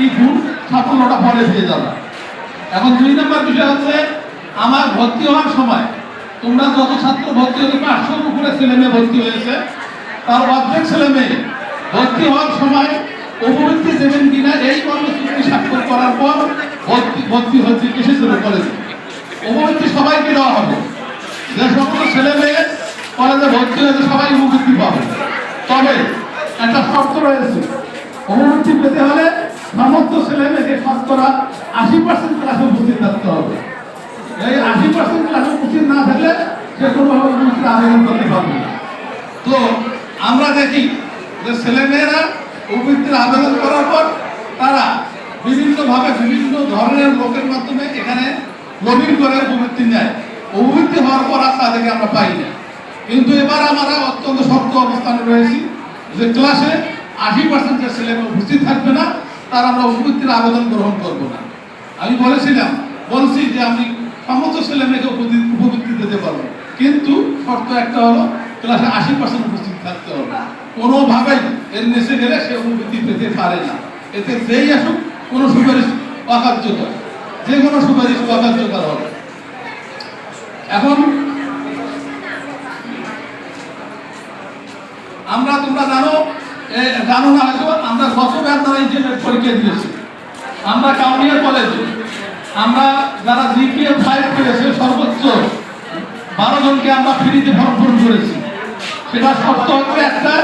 কি গুণ সাফল্যটা পরে দিয়ে যাবে। এখন দুই নম্বর বিষয় হচ্ছে, আমার ভর্তি হওয়ার সময় তোমরা যত ছাত্র ভর্তি হয়েছে পাঁচশোর উপরে ছেলে মেয়ে ভর্তি হয়েছে। তার অর্ধেক ছেলে মেয়ে ভর্তি হওয়ার সময় অভিবৃত্তি দেবেন কিনা, এই কর্মসূচি স্বাক্ষর করার পর ভর্তি ভর্তি হচ্ছে এসেছিল কলেজে। অভিবৃত্তি সবাইকে দেওয়া হবে। যে সমস্ত ছেলে মেয়ে কলেজে ভর্তি হয়েছে, সবাই অভিবৃত্তি পাবে। তবে একটা শর্ত রয়েছে। অভিবৃত্তি পেতে হলে সমস্ত ছেলে মেয়েকে শতকরা আশি পার্সেন্ট ক্লাসে উপস্থিত থাকতে হবে। এই আশি পার্সেন্ট ক্লাসে উপস্থিত না থাকলে সে কোনোভাবে আবেদন করতে পারবে না। তো আমরা দেখি যে ছেলেমেয়েরা উপবৃত্তির আবেদন করার পর তারা বিভিন্নভাবে বিভিন্ন ধরনের লোকের মাধ্যমে এখানে লবিং করে উপবৃত্তি নেয়। উপবৃত্তি হওয়ার পর আর তাদেরকে আমরা পাই না। কিন্তু এবার আমরা অত্যন্ত শক্ত অবস্থানে রয়েছি যে ক্লাসে আশি পার্সেন্টের ছেলেমেয়ে উপস্থিত থাকবে না। তার আমরা উপবৃত্তির আবেদন গ্রহণ করব না। আমি বলেছিলাম, বলছি যে আমি সমস্ত ছেলে মেয়েকে উপবৃত্তি দিতে পারব। কিন্তু শর্ত একটা হলো, ক্লাসে আশি পার্সেন্ট উপস্থিত থাকতে হবে। কোনোভাবেই এর নেচে গেলে সে উপবৃত্তি পেতে পারে না। এতে যেই আসুক, কোনো সুপারিশ অকার্যকর। যে কোনো সুপারিশ অকার্যকর হবে। এখন আমরা তোমরা জানো জানো না হয়তো, আমরা গতবার তারা ইন্টারনেট পরীক্ষা দিয়েছি। আমরা কাউনিয়া কলেজে আমরা যারা জিপিএ ফাইভ পেয়েছে, সর্বোচ্চ বারো জনকে আমরা ফ্রিতে ফর্ম পূরণ করেছি। সেটা শর্ত হচ্ছে একটা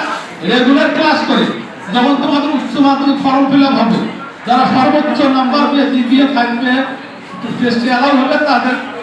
রেগুলার ক্লাস করে, যখন তোমাদের উচ্চ মাধ্যমিক ফর্ম ফিল হবে, যারা সর্বোচ্চ নাম্বার পেয়ে জিপিএ ফাইভ পেয়ে টেস্টে অ্যালাউ হবে, তাদের